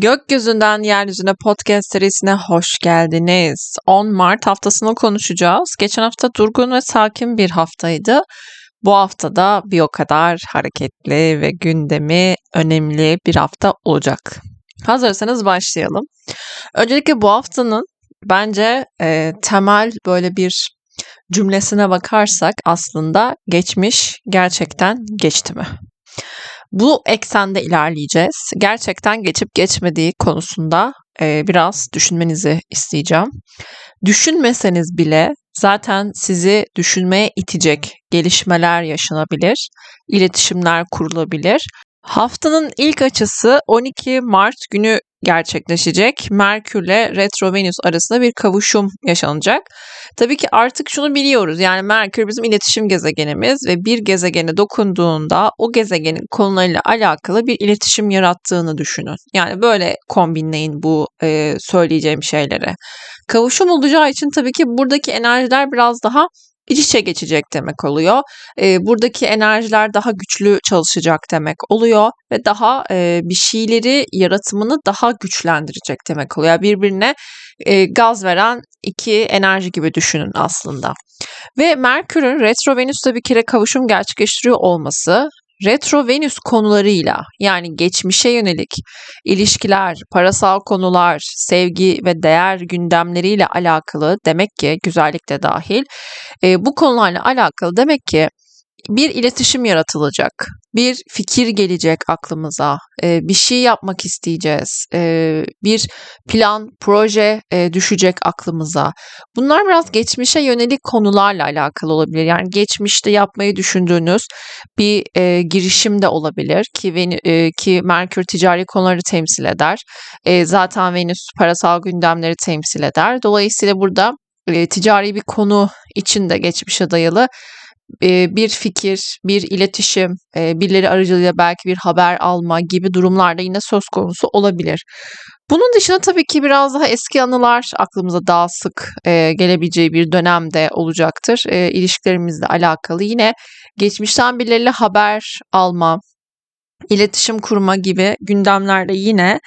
Gökyüzünden Yeryüzüne podcast serisine hoş geldiniz. 10 Mart haftasını konuşacağız. Geçen hafta durgun ve sakin bir haftaydı. Bu hafta da bir o kadar hareketli ve gündemi önemli bir hafta olacak. Hazırsanız başlayalım. Öncelikle bu haftanın bence e, temel böyle bir cümlesine bakarsak aslında geçmiş gerçekten geçti mi? Bu eksende ilerleyeceğiz. Gerçekten geçip geçmediği konusunda e, biraz düşünmenizi isteyeceğim. Düşünmeseniz bile zaten sizi düşünmeye itecek gelişmeler yaşanabilir, iletişimler kurulabilir. Haftanın ilk açısı 12 Mart günü gerçekleşecek. Merkür ile Retro Venüs arasında bir kavuşum yaşanacak. Tabii ki artık şunu biliyoruz. Yani Merkür bizim iletişim gezegenimiz ve bir gezegene dokunduğunda o gezegenin konularıyla alakalı bir iletişim yarattığını düşünün. Yani böyle kombinleyin bu e, söyleyeceğim şeyleri. Kavuşum olacağı için tabii ki buradaki enerjiler biraz daha iç içe geçecek demek oluyor. E, buradaki enerjiler daha güçlü çalışacak demek oluyor ve daha e, bir şeyleri yaratımını daha güçlendirecek demek oluyor. Birbirine e, gaz veren iki enerji gibi düşünün aslında. Ve Merkür'ün retro Venüs'te bir kere kavuşum gerçekleştiriyor olması retro Venüs konularıyla yani geçmişe yönelik ilişkiler, parasal konular, sevgi ve değer gündemleriyle alakalı demek ki güzellik de dahil e, bu konularla alakalı demek ki bir iletişim yaratılacak, bir fikir gelecek aklımıza, e, bir şey yapmak isteyeceğiz, e, bir plan, proje e, düşecek aklımıza. Bunlar biraz geçmişe yönelik konularla alakalı olabilir. Yani geçmişte yapmayı düşündüğünüz bir girişim de olabilir ki ki Merkür ticari konuları temsil eder. Zaten Venüs parasal gündemleri temsil eder. Dolayısıyla burada ticari bir konu içinde geçmişe dayalı bir fikir, bir iletişim, birileri aracılığıyla belki bir haber alma gibi durumlarda yine söz konusu olabilir. Bunun dışında tabii ki biraz daha eski anılar aklımıza daha sık gelebileceği bir dönemde olacaktır. İlişkilerimizle alakalı yine geçmişten birileriyle haber alma, iletişim kurma gibi gündemlerde yine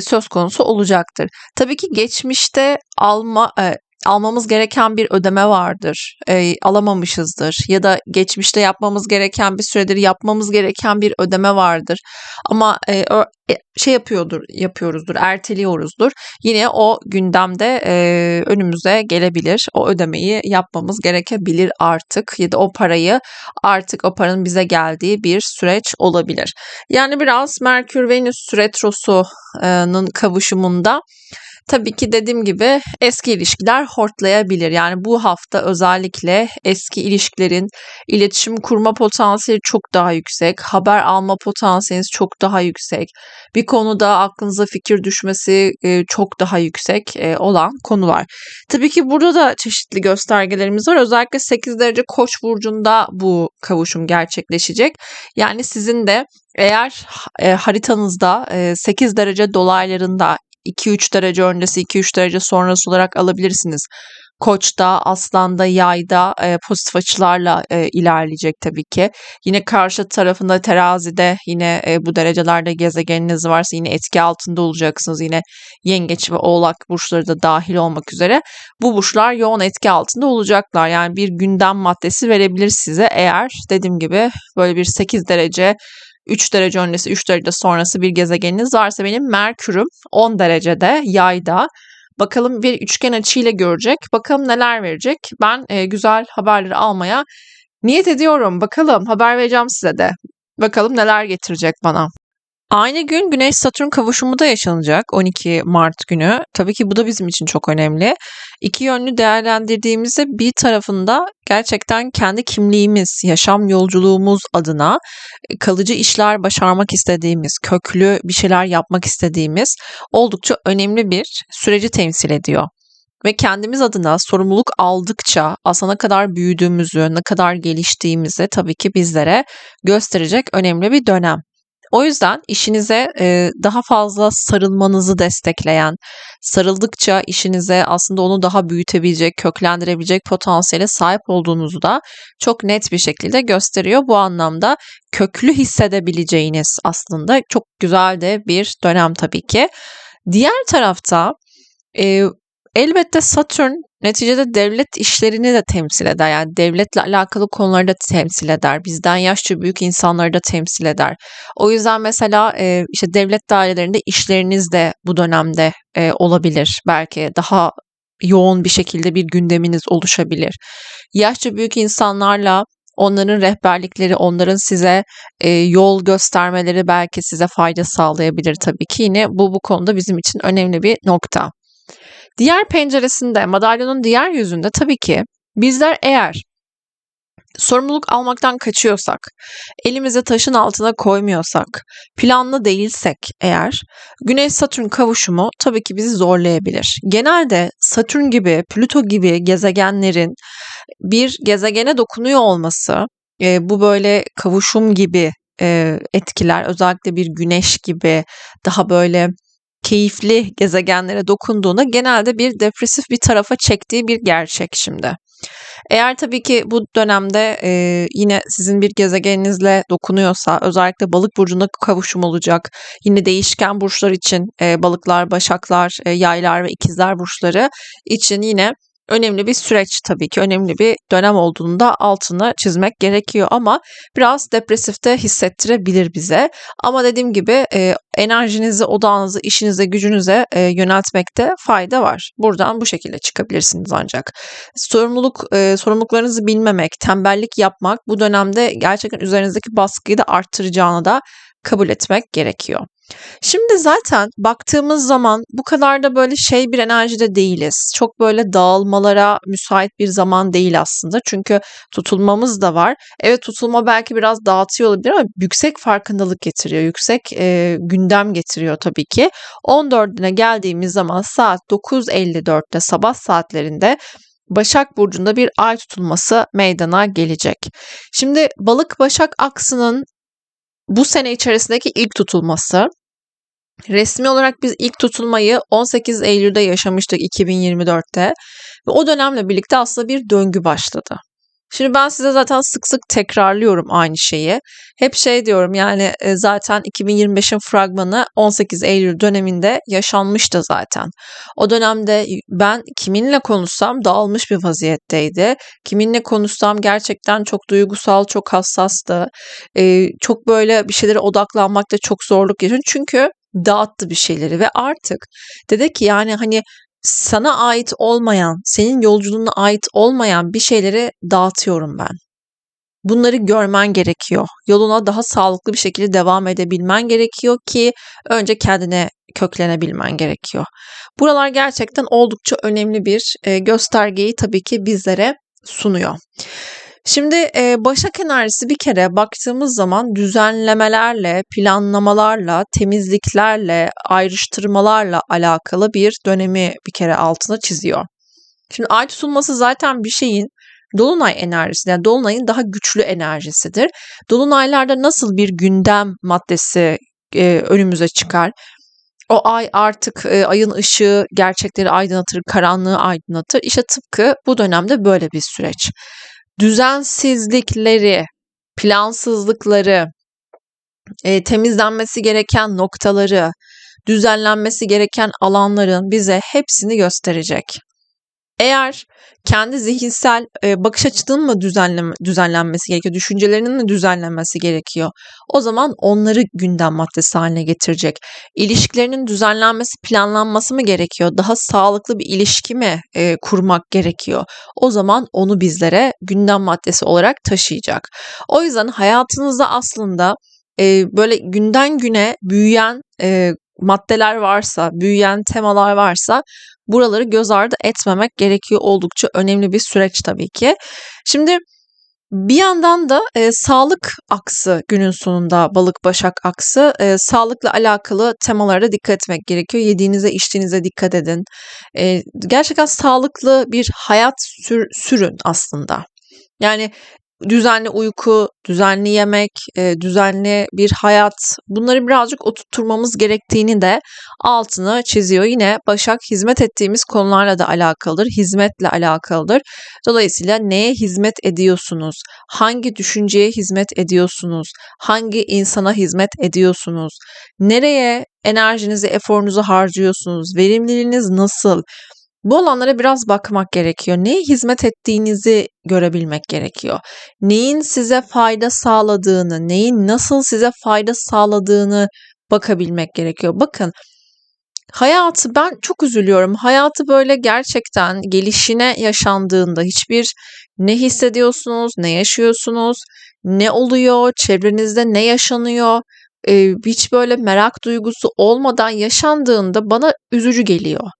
söz konusu olacaktır. Tabii ki geçmişte alma almamız gereken bir ödeme vardır, e, alamamışızdır ya da geçmişte yapmamız gereken bir süredir yapmamız gereken bir ödeme vardır. Ama e, e, şey yapıyordur, yapıyoruzdur, erteliyoruzdur. Yine o gündemde e, önümüze gelebilir. O ödemeyi yapmamız gerekebilir artık ya da o parayı artık o paranın bize geldiği bir süreç olabilir. Yani biraz Merkür Venüs retrosunun kavuşumunda Tabii ki dediğim gibi eski ilişkiler hortlayabilir. Yani bu hafta özellikle eski ilişkilerin iletişim kurma potansiyeli çok daha yüksek, haber alma potansiyeli çok daha yüksek. Bir konuda aklınıza fikir düşmesi e, çok daha yüksek e, olan konular. Tabii ki burada da çeşitli göstergelerimiz var. Özellikle 8 derece Koç burcunda bu kavuşum gerçekleşecek. Yani sizin de eğer e, haritanızda e, 8 derece dolaylarında 2-3 derece öncesi 2-3 derece sonrası olarak alabilirsiniz. Koç'ta, Aslan'da, Yay'da e, pozitif açılarla e, ilerleyecek tabii ki. Yine karşı tarafında terazide yine e, bu derecelerde gezegeniniz varsa yine etki altında olacaksınız. Yine yengeç ve oğlak burçları da dahil olmak üzere. Bu burçlar yoğun etki altında olacaklar. Yani bir gündem maddesi verebilir size eğer dediğim gibi böyle bir 8 derece 3 derece öncesi 3 derece sonrası bir gezegeniniz varsa benim Merkür'üm 10 derecede yayda. Bakalım bir üçgen açıyla görecek. Bakalım neler verecek. Ben e, güzel haberleri almaya niyet ediyorum. Bakalım haber vereceğim size de. Bakalım neler getirecek bana. Aynı gün Güneş Satürn kavuşumu da yaşanacak 12 Mart günü. Tabii ki bu da bizim için çok önemli. İki yönlü değerlendirdiğimizde bir tarafında gerçekten kendi kimliğimiz, yaşam yolculuğumuz adına e, kalıcı işler başarmak istediğimiz, köklü bir şeyler yapmak istediğimiz oldukça önemli bir süreci temsil ediyor ve kendimiz adına sorumluluk aldıkça aslında ne kadar büyüdüğümüzü, ne kadar geliştiğimizi tabii ki bizlere gösterecek önemli bir dönem. O yüzden işinize e, daha fazla sarılmanızı destekleyen, sarıldıkça işinize aslında onu daha büyütebilecek, köklendirebilecek potansiyele sahip olduğunuzu da çok net bir şekilde gösteriyor. Bu anlamda köklü hissedebileceğiniz aslında çok güzel de bir dönem tabii ki. Diğer tarafta e, elbette Satürn neticede devlet işlerini de temsil eder. Yani devletle alakalı konuları da temsil eder. Bizden yaşça büyük insanları da temsil eder. O yüzden mesela e, işte devlet dairelerinde işleriniz de bu dönemde e, olabilir. Belki daha yoğun bir şekilde bir gündeminiz oluşabilir. Yaşça büyük insanlarla onların rehberlikleri, onların size e, yol göstermeleri belki size fayda sağlayabilir tabii ki. Yine bu bu konuda bizim için önemli bir nokta. Diğer penceresinde, madalyonun diğer yüzünde tabii ki bizler eğer sorumluluk almaktan kaçıyorsak, elimize taşın altına koymuyorsak, planlı değilsek eğer, Güneş Satürn kavuşumu tabii ki bizi zorlayabilir. Genelde Satürn gibi, Plüto gibi gezegenlerin bir gezegene dokunuyor olması, e, bu böyle kavuşum gibi e, etkiler, özellikle bir güneş gibi daha böyle keyifli gezegenlere dokunduğunda genelde bir depresif bir tarafa çektiği bir gerçek şimdi. Eğer tabii ki bu dönemde e, yine sizin bir gezegeninizle dokunuyorsa özellikle balık burcunda kavuşum olacak. Yine değişken burçlar için e, balıklar, başaklar, e, yaylar ve ikizler burçları için yine önemli bir süreç tabii ki önemli bir dönem olduğunu da altını çizmek gerekiyor ama biraz depresifte hissettirebilir bize. Ama dediğim gibi e, enerjinizi, odağınızı, işinize, gücünüze e, yöneltmekte fayda var. Buradan bu şekilde çıkabilirsiniz ancak. Sorumluluk e, sorumluluklarınızı bilmemek, tembellik yapmak bu dönemde gerçekten üzerinizdeki baskıyı da arttıracağını da kabul etmek gerekiyor. Şimdi zaten baktığımız zaman bu kadar da böyle şey bir enerjide değiliz. Çok böyle dağılmalara müsait bir zaman değil aslında. Çünkü tutulmamız da var. Evet tutulma belki biraz dağıtıyor olabilir ama yüksek farkındalık getiriyor. Yüksek e, gündem getiriyor tabii ki. 14'üne geldiğimiz zaman saat 9.54'te sabah saatlerinde Başak Burcu'nda bir ay tutulması meydana gelecek. Şimdi Balık Başak aksının bu sene içerisindeki ilk tutulması Resmi olarak biz ilk tutulmayı 18 Eylül'de yaşamıştık 2024'te ve o dönemle birlikte aslında bir döngü başladı. Şimdi ben size zaten sık sık tekrarlıyorum aynı şeyi. Hep şey diyorum yani e, zaten 2025'in fragmanı 18 Eylül döneminde yaşanmıştı zaten. O dönemde ben kiminle konuşsam dağılmış bir vaziyetteydi. Kiminle konuşsam gerçekten çok duygusal, çok hassastı. Ee, çok böyle bir şeylere odaklanmakta çok zorluk yaşıyor. Çünkü dağıttı bir şeyleri ve artık dedi ki yani hani sana ait olmayan, senin yolculuğuna ait olmayan bir şeyleri dağıtıyorum ben. Bunları görmen gerekiyor. Yoluna daha sağlıklı bir şekilde devam edebilmen gerekiyor ki önce kendine köklenebilmen gerekiyor. Buralar gerçekten oldukça önemli bir göstergeyi tabii ki bizlere sunuyor. Şimdi e, Başak enerjisi bir kere baktığımız zaman düzenlemelerle, planlamalarla, temizliklerle, ayrıştırmalarla alakalı bir dönemi bir kere altına çiziyor. Şimdi ay tutulması zaten bir şeyin Dolunay enerjisi, yani Dolunay'ın daha güçlü enerjisidir. Dolunaylarda nasıl bir gündem maddesi e, önümüze çıkar? O ay artık e, ayın ışığı gerçekleri aydınlatır, karanlığı aydınlatır. İşte tıpkı bu dönemde böyle bir süreç düzensizlikleri, plansızlıkları, e, temizlenmesi gereken noktaları, düzenlenmesi gereken alanların bize hepsini gösterecek. Eğer kendi zihinsel e, bakış açının mı düzenleme, düzenlenmesi gerekiyor, düşüncelerinin mi düzenlenmesi gerekiyor? O zaman onları gündem maddesi haline getirecek. İlişkilerinin düzenlenmesi, planlanması mı gerekiyor? Daha sağlıklı bir ilişki mi e, kurmak gerekiyor? O zaman onu bizlere gündem maddesi olarak taşıyacak. O yüzden hayatınızda aslında e, böyle günden güne büyüyen e, maddeler varsa, büyüyen temalar varsa buraları göz ardı etmemek gerekiyor. Oldukça önemli bir süreç tabii ki. Şimdi bir yandan da e, sağlık aksı günün sonunda balık başak aksı e, sağlıkla alakalı temalara dikkat etmek gerekiyor. Yediğinize içtiğinize dikkat edin. E, gerçekten sağlıklı bir hayat sür, sürün aslında. Yani düzenli uyku, düzenli yemek, e, düzenli bir hayat bunları birazcık oturtmamız gerektiğini de altını çiziyor. Yine Başak hizmet ettiğimiz konularla da alakalıdır, hizmetle alakalıdır. Dolayısıyla neye hizmet ediyorsunuz? Hangi düşünceye hizmet ediyorsunuz? Hangi insana hizmet ediyorsunuz? Nereye enerjinizi, eforunuzu harcıyorsunuz? Verimliliğiniz nasıl? Bu alanlara biraz bakmak gerekiyor. Neye hizmet ettiğinizi görebilmek gerekiyor. Neyin size fayda sağladığını, neyin nasıl size fayda sağladığını bakabilmek gerekiyor. Bakın hayatı ben çok üzülüyorum. Hayatı böyle gerçekten gelişine yaşandığında hiçbir ne hissediyorsunuz, ne yaşıyorsunuz, ne oluyor, çevrenizde ne yaşanıyor, hiç böyle merak duygusu olmadan yaşandığında bana üzücü geliyor.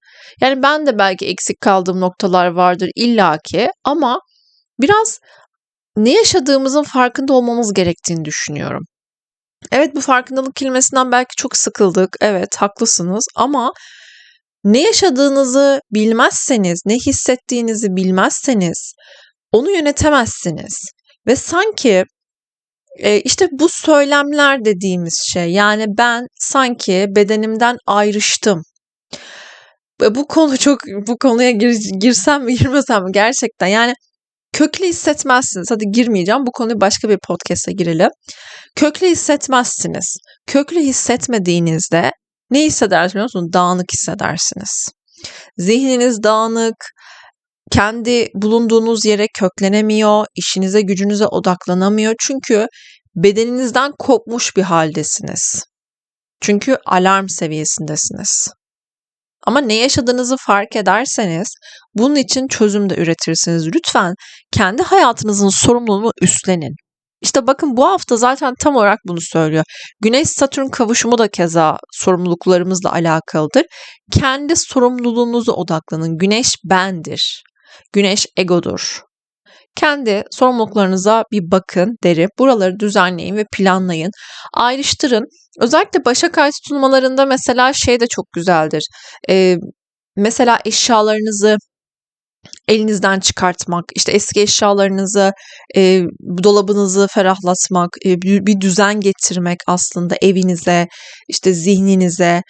Yani ben de belki eksik kaldığım noktalar vardır illaki ama biraz ne yaşadığımızın farkında olmamız gerektiğini düşünüyorum. Evet bu farkındalık kelimesinden belki çok sıkıldık. Evet haklısınız ama ne yaşadığınızı bilmezseniz, ne hissettiğinizi bilmezseniz onu yönetemezsiniz. Ve sanki e, işte bu söylemler dediğimiz şey yani ben sanki bedenimden ayrıştım bu konu çok bu konuya gir, girsem mi girmesem mi gerçekten yani köklü hissetmezsiniz. Hadi girmeyeceğim. Bu konuyu başka bir podcast'a girelim. Köklü hissetmezsiniz. Köklü hissetmediğinizde ne hissedersiniz biliyor musunuz? Dağınık hissedersiniz. Zihniniz dağınık, kendi bulunduğunuz yere köklenemiyor, işinize gücünüze odaklanamıyor. Çünkü bedeninizden kopmuş bir haldesiniz. Çünkü alarm seviyesindesiniz. Ama ne yaşadığınızı fark ederseniz bunun için çözüm de üretirsiniz. Lütfen kendi hayatınızın sorumluluğunu üstlenin. İşte bakın bu hafta zaten tam olarak bunu söylüyor. Güneş Satürn kavuşumu da keza sorumluluklarımızla alakalıdır. Kendi sorumluluğunuza odaklanın. Güneş bendir. Güneş egodur. Kendi sorumluluklarınıza bir bakın derim. Buraları düzenleyin ve planlayın. Ayrıştırın. Özellikle Başak Ay tutulmalarında mesela şey de çok güzeldir. Ee, mesela eşyalarınızı elinizden çıkartmak, işte eski eşyalarınızı, e, dolabınızı ferahlatmak, e, bir düzen getirmek aslında evinize, işte zihninize,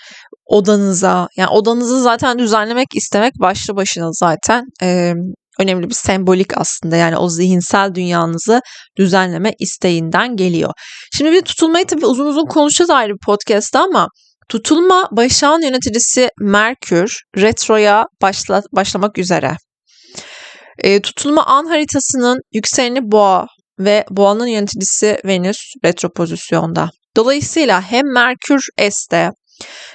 odanıza. Yani odanızı zaten düzenlemek istemek başlı başına zaten e, önemli bir sembolik aslında. Yani o zihinsel dünyanızı düzenleme isteğinden geliyor. Şimdi bir tutulmayı tabii uzun uzun konuşacağız ayrı bir podcast'ta ama tutulma başağın yöneticisi Merkür retroya başla, başlamak üzere. E, tutulma an haritasının yükseleni boğa ve boğanın yöneticisi Venüs retro pozisyonda. Dolayısıyla hem Merkür S'te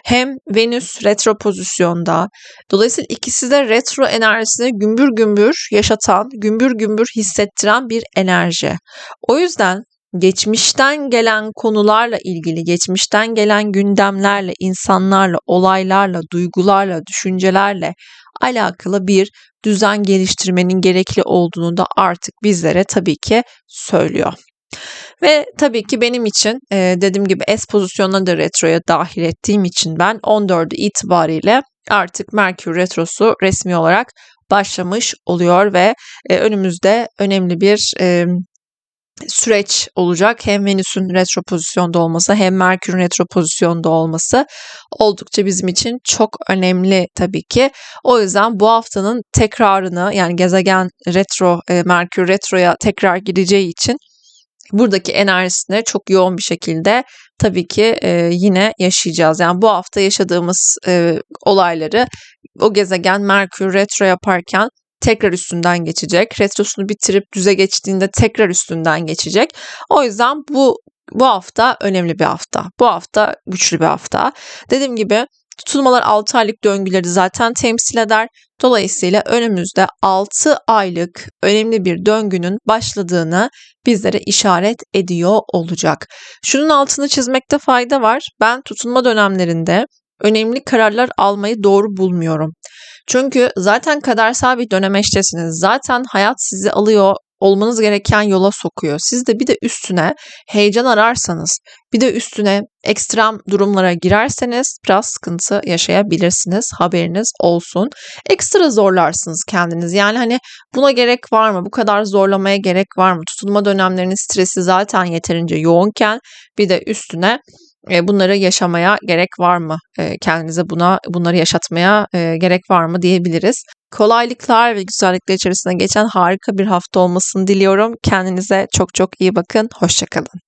hem Venüs retro pozisyonda. Dolayısıyla ikisi de retro enerjisini gümbür gümbür yaşatan, gümbür gümbür hissettiren bir enerji. O yüzden geçmişten gelen konularla ilgili, geçmişten gelen gündemlerle, insanlarla, olaylarla, duygularla, düşüncelerle alakalı bir düzen geliştirmenin gerekli olduğunu da artık bizlere tabii ki söylüyor. Ve tabii ki benim için e, dediğim gibi S pozisyonuna da retroya dahil ettiğim için ben 14 itibariyle artık Merkür retrosu resmi olarak başlamış oluyor ve e, önümüzde önemli bir e, süreç olacak. Hem Venüs'ün retro pozisyonda olması hem Merkür'ün retro pozisyonda olması oldukça bizim için çok önemli tabii ki. O yüzden bu haftanın tekrarını yani gezegen retro, e, Merkür retroya tekrar gideceği için buradaki enerjisini çok yoğun bir şekilde tabii ki e, yine yaşayacağız. Yani bu hafta yaşadığımız e, olayları o gezegen Merkür retro yaparken tekrar üstünden geçecek. Retrosunu bitirip düze geçtiğinde tekrar üstünden geçecek. O yüzden bu bu hafta önemli bir hafta. Bu hafta güçlü bir hafta. Dediğim gibi tutulmalar 6 aylık döngüleri zaten temsil eder. Dolayısıyla önümüzde 6 aylık önemli bir döngünün başladığını bizlere işaret ediyor olacak. Şunun altını çizmekte fayda var. Ben tutulma dönemlerinde önemli kararlar almayı doğru bulmuyorum. Çünkü zaten kadersel bir dönemeçtesiniz. Zaten hayat sizi alıyor olmanız gereken yola sokuyor. Siz de bir de üstüne heyecan ararsanız, bir de üstüne ekstrem durumlara girerseniz biraz sıkıntı yaşayabilirsiniz. Haberiniz olsun. Ekstra zorlarsınız kendiniz. Yani hani buna gerek var mı? Bu kadar zorlamaya gerek var mı? Tutulma dönemlerinin stresi zaten yeterince yoğunken bir de üstüne e, bunları yaşamaya gerek var mı? E, kendinize buna bunları yaşatmaya e, gerek var mı diyebiliriz. Kolaylıklar ve güzellikler içerisinde geçen harika bir hafta olmasını diliyorum. Kendinize çok çok iyi bakın. Hoşçakalın.